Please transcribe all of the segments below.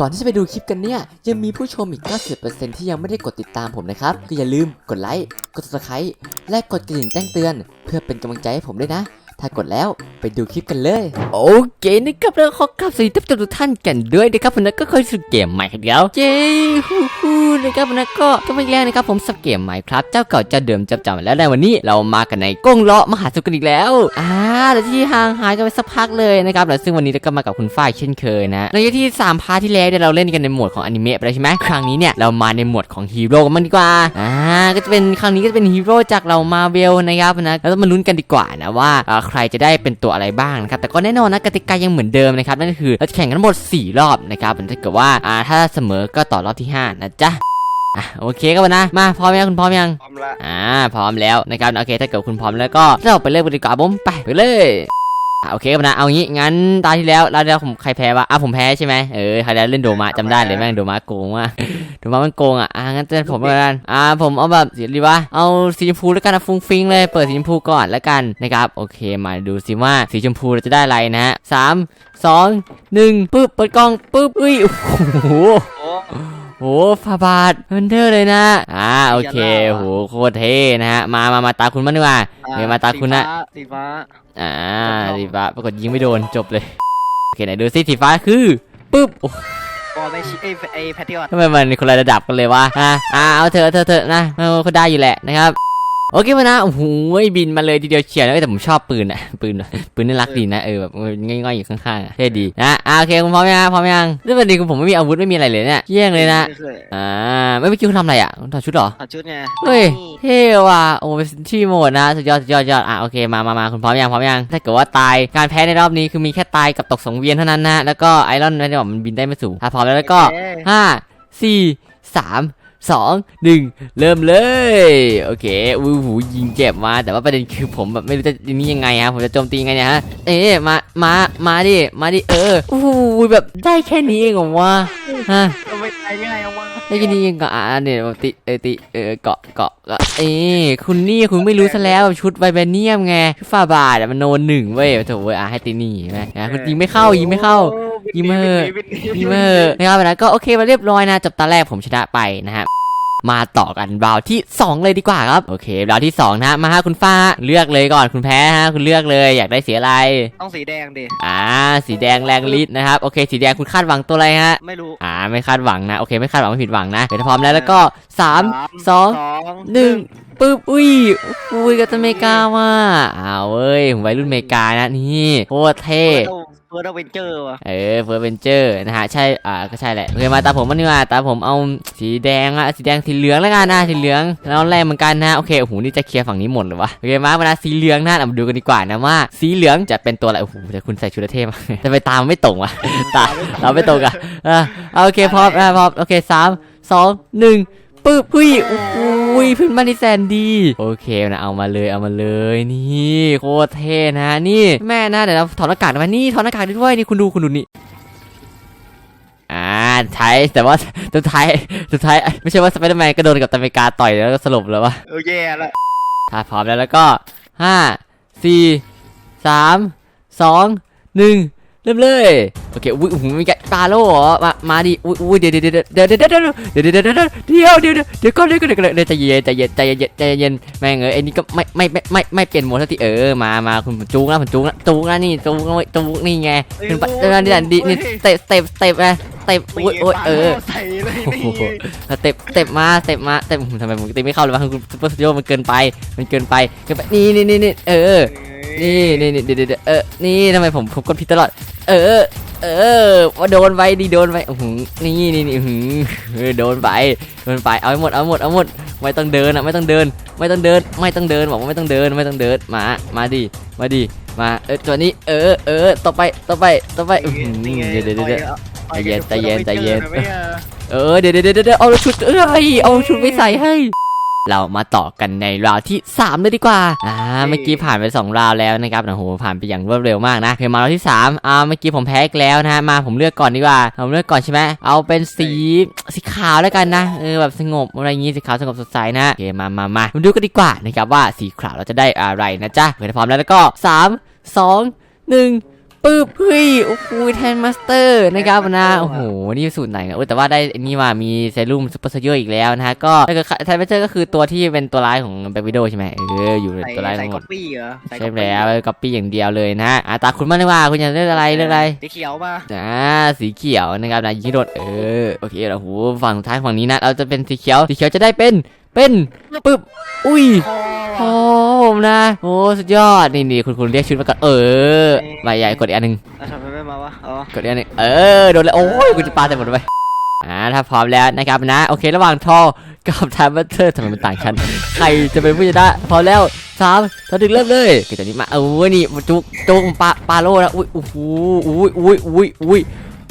ก่อนที่จะไปดูคลิปกันเนี่ย ยังมีผู้ชมอีก 90%ที่ยังไม่ได้กดติดตามผมนะครับ ก็อย่าลืมกดไลค์ กด subscribe และกดกระดิ่งแจ้งเตือน เพื่อเป็นกำลังใจให้ผมด้วยนะ ถ้ากดแล้วไปดูคลิปกันเลย โอเคนะครับแล้วขอกราบสวัสดีท่านผู้ชมทุกท่านกันด้วยนะครับวันนี้ก็เคยสู่เกมใหม่ครับเดียวเย้ฮู้ฮู้นะครับวันนี้ก็ก็ไม่แรกนะครับผมสับเกมใหม่ครับ เจ้าเก่าเจ้าเดิมจับจำแล้วในวันนี้เรามากันในกงเลาะมหาสนุกกันอีกแล้วอ่าแต่ที่ห่างหายกันไปสักพักเลยนะครับแล้วซึ่งวันนี้เราก็มากับคุณฝ้ายเช่นเคยนะในที่สามพาร์ทที่แล้วเนี่ยเราเล่นกันในโหมดของอนิเมะไปแล้วใช่ไหมครั้งนี้เนี่ยเรามาในโหมดของฮีโร่กันบ้างดีกว่าอ่าก็จะเป็นครั้งนี้ก็จะเป็นฮีโร่จากเรามาเวลนะครับนะแล้วมาลุ้นกันดีกว่านะว่าอ่าใครจะได้เป็นตัวอะไรบ้างนะครับแต่ก็แน่นอนนะกติกายังเหมือนเดิมนะครับนั่นก็คือเราจะแข่งกันทั้งหมด 4 รอบนะครับถ้าเกิดว่าอ่าถ้าเสมอก็ต่อรอบที่ 5 นะจ๊ะอะโอเคก็มานะ มาพร้อมยังคุณพร้อมยังพร้อมละอ่าพร้อมแล้วนะครับโอเคถ้าเกิดคุณพร้อมแล้วก็เราไปเริ่มกันดีกว่าผมไปไปเลยอะ โอเคครับนะ เอางี้งั้นตาที่แล้วตาที่แล้วผมใครแพ้วะอะผมแพ้ใช่ไหมเออใครแล้วเล่นโดมะจำได้เลยแม่งโดมะโกงว่ะโดมะมันโกงอะอะงั้นเต้นผมแล้วกันอ่าผมเอาแบบสีอะไรวะเอาสีชมพูแล้วกันนะฟุ้งฟิ้งเลยเปิดสีชมพูก่อนแล้วกันนะครับโอเคมาดูสิว่าสีชมพูเราจะได้อะไรนะฮะสามสองหนึ่งปึ๊บเปิดกล้องปึ๊บอุ้ยโอ้โห โอ้โหฟาบาทเฮนเทอร์เลยนะ อ่าโอเคโหโคตรเท่นะฮะ มามามาตาคุณมางดีกว่าเดี๋ยวมาตาคุณนะสีฟ้าอ่าสีฟ้าปรากฏยิงไม่โดนจบเลยโอเคไหนดูซิสีฟ้าคือปึ๊บโอ้บอลไม่ชิไอไอแพทริอตทำไมมันคนละระดับกันเลยวะอ่าอ่าเอาเถอะเถอะเถอะนะเออเขาได้อยู่แหละนะครับ โอเคมานะโอ้โหบินมาเลยทีเดียวเฉียดเลยแต่ผมชอบปืนอะปืนปืนน่ารักดีนะเออแบบง่อยๆอยู่ข้างๆอะเท่ดีนะอ่าโอเคคุณพร้อมยังพร้อมยังเรื่องประเด็นคือผมไม่มีอาวุธไม่มีอะไรเลยเนี่ยเยี่ยงเลยนะอ่าไม่เมื่อกี้คุณทำอะไรอะคุณถอดชุดเหรอถอดชุดไงเฮ้ยเท่ว่ะโอ้เป็นที่โหมดนะสุดยอดสุดยอดสุดยอดอะโอเคมามามาคุณพร้อมยังพร้อมยังถ้าเกิดว่าตายการแพ้ในรอบนี้คือมีแค่ตายกับตกสองเวียนเท่านั้นนะแล้วก็ไอรอนนั่นจะบอกมันบินได้ไม่สูงถ้าพร้อมแล้วแล้วก็เอ้ยห้าสี่สาม สองหนึ่งเริ่มเลย โอเคอู้หูยิงเจ็บมา แต่ว่าประเด็นคือผมแบบไม่รู้จะนี่ยังไงฮะ ผมจะโจมตียังไงเนี่ยฮะ เอ๊ะมา มา มาดิ มาดิ เอออู้หูแบบได้แค่นี้เองเหรอวะฮะทำไมตายง่ายเอาวะไอ้กินนี่ยังก็อ่าเนี่ยติเออติเออเกาะเกาะเกาะเอ้คุณนี่คุณไม่รู้ซะแล้วชุดไวเบเนียมไงชุดฝาบาทอะมันโนนหนึ่งเว้ยโถ่เว้ยอะให้ตีนี่ไหมนะคุณยิงไม่เข้ายิงไม่เข้าโอ้ ยิงมาเถอะบินหนีบินหนียิงมาเถอะนะครับนะก็โอเคมาเรียบร้อยนะจบตาแรกผมชนะไปนะฮะมาต่อกันราวที่ 2 เลยดีกว่าครับ โอเคราวที่ 2นะฮะมาฮะคุณฟ้าเลือกเลยก่อนคุณแพ้ฮะคุณเลือกเลยอยากได้สีอะไร ต้องสีแดงดิ อ่า สีแดงแรงฤทธิ์นะครับ โอเค สีแดงคุณคาดหวังตัวอะไรฮะ ไม่รู้ อ่า ไม่คาดหวังนะ โอเค ไม่คาดหวังไม่ผิดหวังนะเดี๋ยวถ้าพร้อมแล้วแล้วก็สามสองสองหนึ่งปึ๊บ อุ้ยอุ้ยกับตันอเมริกาว่ะอ้าวเว้ยผมวัยรุ่นอเมริกานะนี่โคตรเท่เฟิร์สเวนเจอร์ว่ะเออเฟิร์สเวนเจอร์นะฮะใช่อ่าก็ใช่แหละโอเคมาตาผมมันนี่มาตาผมเอาสีแดงอะสีแดงสีเหลืองแล้วกันนะสีเหลืองแล้วแรกเหมือนกันนะโอเคโอ้โหนี่จะเคลียร์ฝั่งนี้หมดเลยวะโอเคมาเวลาสีเหลืองนะเรามาดูกันดีกว่านะว่า สีเหลืองจะเป็นตัวอะไรโอ้โหแต่คุณใส่ชุดเท่มากแต่ไปตามไม่ตรงว่ะตาเราไม่ตรงอะอะเอาโอเคพร้อมอะพร้อมโอเคสามสองหนึ่ง ปึ๊บอุ้ยอุ้ยเพื้นบ้านที่แสนดี โอเคนะเอามาเลยเอามาเลยนี่โคตรเท่นะนี่แม่นะเดี๋ยวเราถอดหน้ากากมานี่ถอดหน้ากากด้วยนี่คุณดูคุณดูนี่อ่าใช้แต่ว่าสุดท้ายสุดท้ายไม่ใช่ว่าสไปเดอร์แมนกระโดดกับตันอเมริกาต่อยแล้วก็สลบแล้ววะเออแย่ละถ้าพร้อมแล้วแล้วก็ห้าสี่สามสองหนึ่ง เริ่มเลยโอเคอุ้ยโอ้โหมีแกปลาโลเหรอมามาดิอุ้ยอุ้ยเดี๋ยวเดี๋ยวเดี๋ยวเดี๋ยวเดี๋ยวเดี๋ยวเดี๋ยวเดี๋ยวเดี๋ยวเดี๋ยวเดี๋ยวเดี๋ยวเดี๋ยวก่อนเดี๋ยวก่อนเดี๋ยวก่อนเดี๋ยวใจเย็นใจเย็นใจเย็นใจเย็นแม่งเอ้ยไอ้นี่ก็ไม่ไม่ไม่ไม่ไม่เปลี่ยนโหมดสักทีเออมามาคุณจูงนะผมจูงนะจูงนะนี่จูงนะจูงนี่ไงขึ้นไปเออนี่นี่นี่เตะเตะเตะไปเตะอุ้ยอุ้ยเออใส่เลยโอ้นี่โหสเต็ปสเต็ปมาสเต็ปมาสเต็ปทำไมผมตีไม่เข้าเลยวะคุณซุปเปอร์สตูดิโอมันเกินไป มันเกินไปเกินไปนี่นี่นี่นี่เออนี่นี่นี่เดี๋ยวเดี๋ยวเออนี่ทำไมผมผมกดผิดตลอด เออ เออว่าโดนไปดีโดนไปโอ้โหนี่นี่นี่หือเออโดนไปโดนไปเอาให้หมดเอาให้หมดเอาให้หมดไม่ต้องเดินอะไม่ต้องเดิน ไม่ต้องเดิน ไม่ต้องเดินบอกว่าไม่ต้องเดินไม่ต้องเดินมา มาดิมาดิมาเออตัวนี้เออเออต่อไปต่อไปต่อไปอื้อหือนี่ไงเดี๋ยวเดี๋ยวเดี๋ยวต่อใจเย็นใจเย็นใจเย็นต่อไปเจอไหมอะเออเดี๋ยวเดี๋ยวเดี๋ยวเอาชุดเอ้ยเอาชุดไปใส่ให้ เรามาต่อกันในราวที่ 3 เลยดีกว่า อ่า เมื่อกี้ผ่านไป 2 ราวแล้วนะครับโอ้โห ผ่านไปอย่างรวดเร็วมากนะโอเคมาราวที่ 3 อ่า เมื่อกี้ผมแพ้อีกแล้วนะฮะมาผมเลือกก่อนดีกว่า ผมเลือกก่อนใช่ไหม เอาเป็นสีสีขาวแล้วกันนะ เออ แบบสงบอะไรอย่างงี้ สีขาวสงบสดใสนะโอเค มามามามาดูกันดีกว่านะครับว่าสีขาวเราจะได้อะไรนะจ๊ะโอเคถ้าพร้อมแล้วแล้วก็ 3 2 1 ปึ๊บเฮ้ยโอ้โหแทนมาสเตอร์นะครับนะโอ้โหนี่สูตรไหนนะโอ้ยแต่ว่าได้อันนี่ว่ามีเซรุ่มซูเปอร์เซอร์อีกแล้วนะฮะก็ถ้าเกิดแทนมาสเตอร์ก็คือตัวที่เป็นตัวร้ายของแบ็ควิดโอใช่ไหมเอออยู่ในใส่ตัวร้ายใส่ทั้งหมก๊อดปปี้เหรอใส่ใช่ก๊อปปี้แล้วก๊อปปี้อย่างเดียวเลยนะอะตาคุณมากเลยว่าคุณอยากเลือกอะไรเลือกอะไรสีเขียวมาอ่าสีเขียวนะครับนะยิงที่โดดเออโอเคแล้วโหฝั่งท้ายฝั่งนี้นะเราจะเป็นสีเขียวสีเขียวจะได้เป็น เป็นปึ๊บอุ้ยคอโอ้ผมนะโอ้สุดยอดนี่นี่คุณคุณเรียกชุดมาก่อนเออใบใหญ่กดอีกอันหนึ่งแล้วทำไมไม่มาวะอ๋อกดอีกอันหนึ่งเออโดนแล้วโอ้ยกูจะปาใส่หมดไปอ่าถ้าพร้อมแล้วนะครับนะโอเคระหว่างทอกับไทม์บัตเตอร์ทำไมมันต่างกัน ใครจะเป็นผู้ชนะพร้อมแล้วสามตอนดึงเริ่มเลยเกิดจากนี้มาเออนี่จุกจุกปาปาโลนะอุ้ยโอ้โหอุ้ยอุ้ยอุ้ยอุ้ย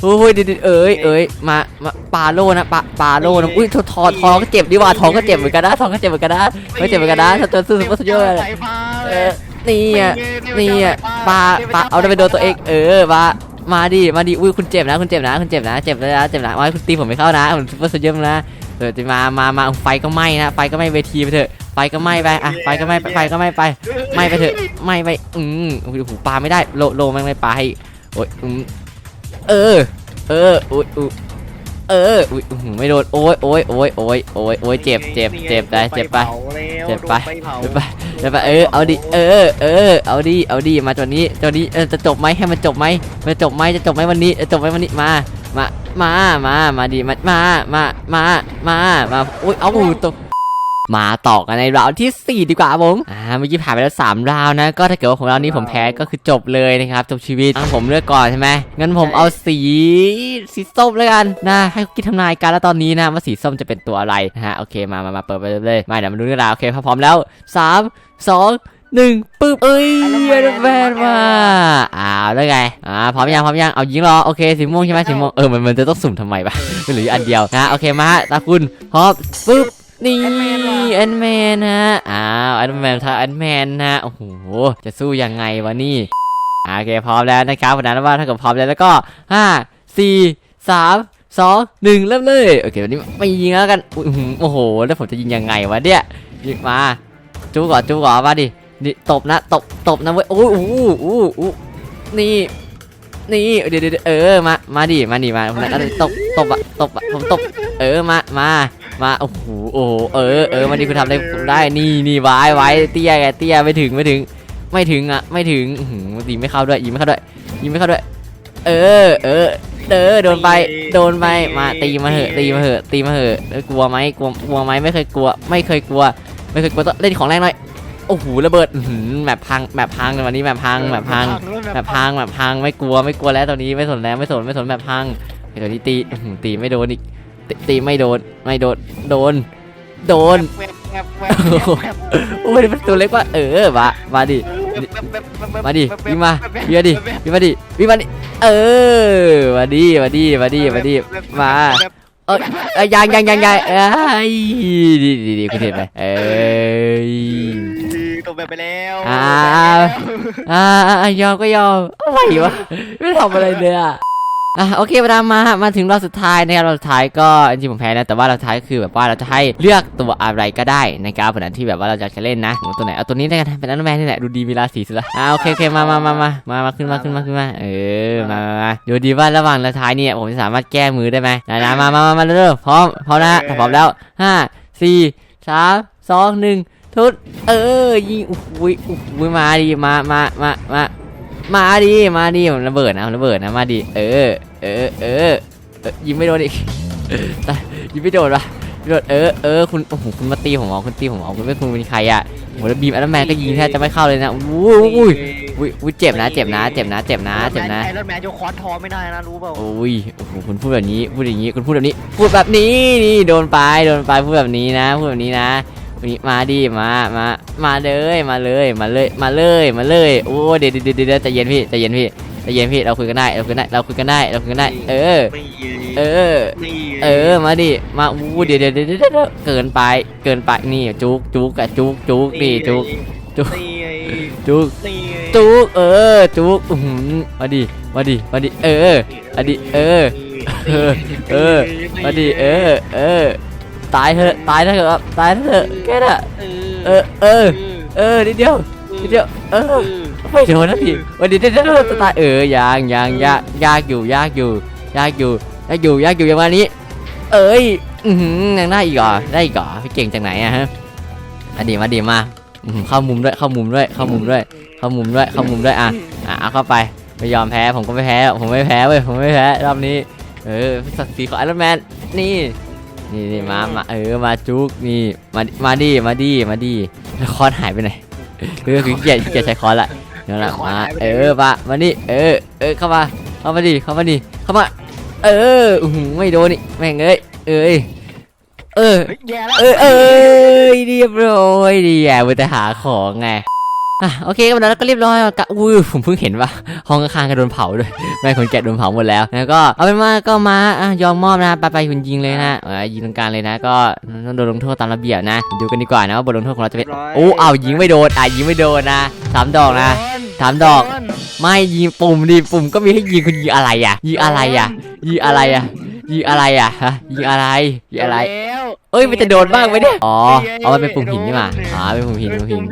โอ้ยเด็ดเอ้ยเอ้ยมามาปาโลนะปาปาโลนะอุ้ยทอทอทอก็เจ็บดีว่าทอก็เจ็บเหมือนกันนะทอก็เจ็บเหมือนกันนะไม่เจ็บเหมือนกันนะถ้าตัวสู้ซุปเปอร์สยอดใส่ผ้าเออนี่อะนี่อะปลาปลาเอาได้ไปโดนตัวเองเออปลามาดิมาดิอุ้ยคุณเจ็บนะคุณเจ็บนะคุณเจ็บนะเจ็บนะเจ็บนะว่าคุณตีผมไม่เข้านะผมซุปเปอร์โซเยอร์นะเออจะมามามาไฟก็ไหม้นะไฟก็ไหม้เวทีไปเถอะไฟก็ไหม้ไปอะไฟก็ไหม้ไปไฟก็ไหม้ไปไหม้ไปเถอะไหม้ไปอืมโอ้โหปลาไม่ได้โลโลแม่งไม่ปลาให้โอ้ยอืม เออ เอออุ้ยอุ้ยเอออุ้ยอื้อหือไม่โดนโอ้ยโอ้ยโอ้ยโอ้ยโอ้ยโอ้ยเจ็บเจ็บเจ็บไปเจ็บไป เจ็บไปเจ็บไปเดี๋ยวไปเออเอาดิเออเออเอาดิเอาดิมาจนนี้จนนี้เออจะจบไหมให้มันจบไหมมันจบไหมจะจบไหมวันนี้จะจบไหมวันนี้มามามามามาดิมามามามามามาอุ้ยเอาตก มาต่อกันในราวที่ 4 ดีกว่าครับผมอ่าเมื่อกี้ผ่านไปแล้ว3ราวนะ ก็ถ้าเกิดว่าของเรานี้ผมแพ้ก็คือจบเลยนะครับจบชีวิตอะผมเลือกก่อนใช่ไหมงั้นผมเอาสีสีส้มแล้วกันนะให้คิดทำนายกันแล้วตอนนี้นะว่าสีส้มจะเป็นตัวอะไรนะฮะโอเคมามามาเปิดไปเลยมาเดี๋ยวมาดูเรื่องราวโอเคพร้อมแล้วสามสองหนึ่งปึ๊บเอ้ยไอรอนแมนมาอ้าวแล้วไงอ่าพร้อมยังพร้อมยังเอายิงรอโอเคสีม่วงใช่ไหมสีม่วงเออมันมันจะต้องสุ่มทำไมปะเหรืออันเดียวนะโอเคมาฮะตาคุณพร้อมปึ๊บ นี่แอนแมนฮะ อ้าวแอนแมนถ้าแอนแมนนะโอ้โห จะสู้ยังไงวะนี่อ่าโอเคพร้อมแล้วนะครับวันนั้นว่าถ้าเกิดพร้อมแล้วแล้วก็ห้าสี่สามสองหนึ่งเริ่มเลย โอเควันนี้ไม่ยิงแล้วกันอุ๊ยอื้อหือโอ้โห แล้วผมจะยิงยังไงวะเนี่ยยิงมาจูก่อนจูก่อนมาดินี่ตบนะตบตบนะเว้ยโอ้ยอู้อู้อู้นี่นี่เดี๋ยวเดี๋ยวเดี๋ยวเออมามาดิมาดิมาผมนะตบตบอะตบอะผมตบ เออมามา มาโอ้โหโอ้โหเออเออมาดิคุณทำได้ผมได้นี่นี่ไว้ไว้เตี้ยไงเตี้ยไม่ถึงไม่ถึง ไม่ถึงอะไม่ถึงอื้อหือตีไม่เข้าด้วยยิงไม่เข้าด้วยยิงไม่เข้าด้วย เออ เออเออโดนไปโดนไปมาตีมาเหอะตีมาเหอะตีมาเหอะเออกลัวไหมกลัวกลัวไหมไม่เคยกลัว ไม่เคยกลัว ไม่เคยกลัวต้องเล่นของแรงหน่อยโอ้โหระเบิดอื้อหือแบบพังแบบพังวันนี้แบบพังแบบพังแบบพังแบบพังไม่กลัวไม่กลัวแล้วตอนนี้ไม่สนแล้วไม่สนไม่สนแบบพังไอ้ตัวนี้ตีอื้อหือตีไม่โดนอีก ตีตีไม่โดนไม่โดนโดน โดนโอ้ยมันตัวเล็กว่าเออมามาดิมาดิวิ่งมาวิ่งมาดิวิ่งมาดิวิ่งมาดิเออมาดิมาดิมาดิมาดิมาเอ้ยยังยังยังยังเอ้ยดีดีดีคุณเห็นไหมเอ้ยตบแบบไปแล้วอ่าอ่ายอมก็ยอมอะไรวะไม่ทำอะไรเลยอะ อะโอเคเวลามามาถึงรอบสุดท้ายนะครับรอบสุดท้ายก็จริงๆผมแพ้นะแต่ว่ารอบสุดท้ายก็คือแบบว่าเราจะให้เลือกตัวอะไรก็ได้นะครับผลนั้นที่แบบว่าเราจะเล่นนะตัวไหนเอาตัวนี้ได้กันเป็นอันแมนนี่แหละดูดีมีราศีสุดละอ่าโอเคโอเคมามามามามามาขึ้นมาขึ้นมาขึ้นมาเออมามามาดูดีว่าระหว่างรอบสุดท้ายเนี่ยผมจะสามารถแก้มือได้ไหมนะนะมามามามาเร็วๆพร้อมพร้อมนะฮะพร้อมแล้วห้าสี่สามสองหนึ่งทุดเออยิงอุ้ยอุ้ยมาดีมามามามา มาดิ มาดิผมระเบิดนะผมระเบิดนะ มาดิ เออ เออ เออเออยิงไม่โดนอีกตายยิงไม่โดนวะไม่โดนเออ เออ คุณ โอ้โห คุณมาตีผมเหรอคุณตีผมเหรอคุณไม่คุณเป็นใครอะโหแล้วบีมอัลแมนก็ยิงแทบจะไม่เข้าเลยนะอุ้ยอุ้ยอุ้ยอุ้ยเจ็บนะ เจ็บนะ เจ็บนะ เจ็บนะ เจ็บนะไอรอนแมนยกค้อนทอไม่ได้นะ รู้เปล่าโอ้ย โอ้โห คุณพูดแบบนี้ พูดอย่างนี้ คุณพูดแบบนี้ พูดแบบนี้ นี่ โดนไป โดนไป พูดแบบนี้นะ พูดแบบนี้นะวั นนี้มาดิมามามาเลยมาเลยมาเลยมาเลยมาเลยโอ้เดี๋ยวเดี๋ยวเดี๋ยวใจเย็นพี่ใจเย็นพี่ใจเย็นพี่เราคุยกันได้เราคุยกันได้เราคุยกันได้เราคุยกันได้ เออ เออ เออมาดิมาอู้เดี๋ยวเดี๋ยวเดี๋ยวเดี๋ยวเดี๋ยวเกินไปเกินไปนี่จุกจุกอะจุกจุกนี่จุกจุกนี่ไงจุกนี่ไงจุกเออจุกอื้อหือมาดิมาดิมาดิเออมาดิเออ เออเออมาดิเออ เออ ตายเถอะตายเถอะครับตายเถอะแค่น่ะเออเออเออนิดเดียวนิดเดียวเออไม่โดนนะพี่วันนี้ได้ได้ได้ตายเออยางยางยากยากอยู่ยากอยู่ยากอยู่ยากอยู่ยากอยู่อย่างวันนี้ เอ้ยอือหือยังได้อีกเหรอได้อีกเหรอพี่เก่งจากไหนอะฮะมาดีมาดีมาอื้อหือเข้ามุมด้วยเข้ามุมด้วยเข้ามุมด้วยเข้ามุมด้วยเข้ามุมด้วยอะอะเอาเข้าไปไม่ยอมแพ้ผมก็ไม่แพ้ผมไม่แพ้เว้ยผมไม่แพ้รอบนี้เออศักดิ์ศรีของไอรอนแมนนี่ นี่นี่มามาเออมาจุกนี่มามาดิมาดิมาดิแล้วคอนหายไปไหนเออคือเกียจเกียจใช้คอนละเดี๋ยวนะมาเออมามานี่เออเออเข้ามาเข้ามาดิเข้ามาดิเข้ามา เอออื้อหือไม่โดนนี่แม่งเอ้ยเอ้ยเออเฮ้ยแย่แล้วเออเอ้ยเรียบร้อยดีอะมันจะหาของไง อะโอเคก็แล้วก็เรียบร้อยกะอุ้ยผมเพิ่งเห็นว่าห้องข้างๆก็โดนเผาด้วยแม่คนแกะโดนเผาหมดแล้วแล้วก็เอาเป็นว่าก็มาอะยอมมอบนะไปไปคุณยิงเลยนะเออยิงตรงกลางเลยนะ ก็ต้องโดนลงโทษตามระเบียบนะ ดูกันดีกว่านะว่าบทลงโทษของเราจะเป็นโอ้เอายิงไม่โดนอะยิงไม่โดนนะสามดอกนะสามดอก ไม่ยิงปุ่มดิปุ่มก็มีให้ยิงคุณยิงอะไรอะยิงอะไรอะยิงอะไรอะ ยิงอะไรอะฮะยิงอะไรยิงอะไร แล้วเอ้ยมันจะโดนบ้างไหมเนี่ย อ๋อ เอามันเป็นปุ่มหินนี่มาอ๋อเป็นปุ่มหินปุ่มหิน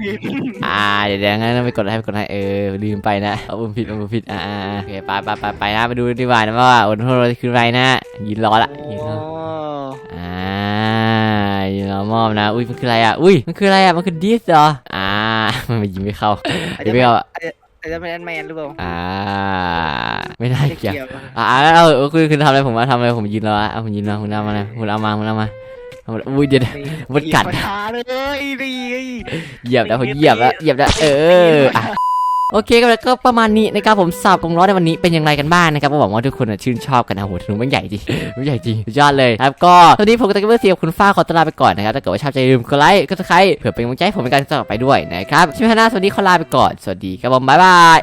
อ่า เดี๋ยวเดี๋ยวงั้นไปกดให้ไปกดให้เออลืมไปนะเอาปุ่มผิดเอาปุ่มผิด อ่าอ่าโอเคไปไปไปไปนะไปดูดีกว่านะว่าบทลงโทษเราคืออะไรนะยินรอละยินรออ่ายิงล้อมอบนะ อุ้ยมันคืออะไรอะ อุ้ยมันคืออะไรอะ มันคือดิสเหรอ อ่า มันยิงไม่เข้ายิงไม่เข้า อะอาจจะเป็นแอนแมนหรือเปล่าอ่า ไม่ได้ไม่เกี่ยวเกี่ยว อ่าแล้วเอาเอาคือคือทำอะไรผมมาทำอะไรผมยิงแล้วอะเอาผมยิงแล้วคุณเอามาเลยคุณเอามาคุณเอามาเอามาอุ้ยเดี๋ยวมันกัดปะทาเลยดีเหยียบแล้วผมเหยียบแล้วเหยียบแล้วเอออะ โอเคก็แล้วก็ประมาณนี้นะครับผมสับกงล้อในวันนี้เป็นยังไงกันบ้างนะครับก็หวังว่าทุกคนจะชื่นชอบกันนะโหถนนมันใหญ่จริงมันใหญ่จริงยอดเลยครับก็ตอนนี้ผมกับตะกี้เสียบคุณฟ้าขอตลาไปก่อนนะครับถ้าเกิดว่าชอบใจลืมกดไลค์กดซับสไครต์เผื่อเป็นกำลังใจผมในการต่อไปด้วยนะครับชิมฮาน่าสวัสดีขอลาไปก่อนสวัสดีครับผมบ๊ายบาย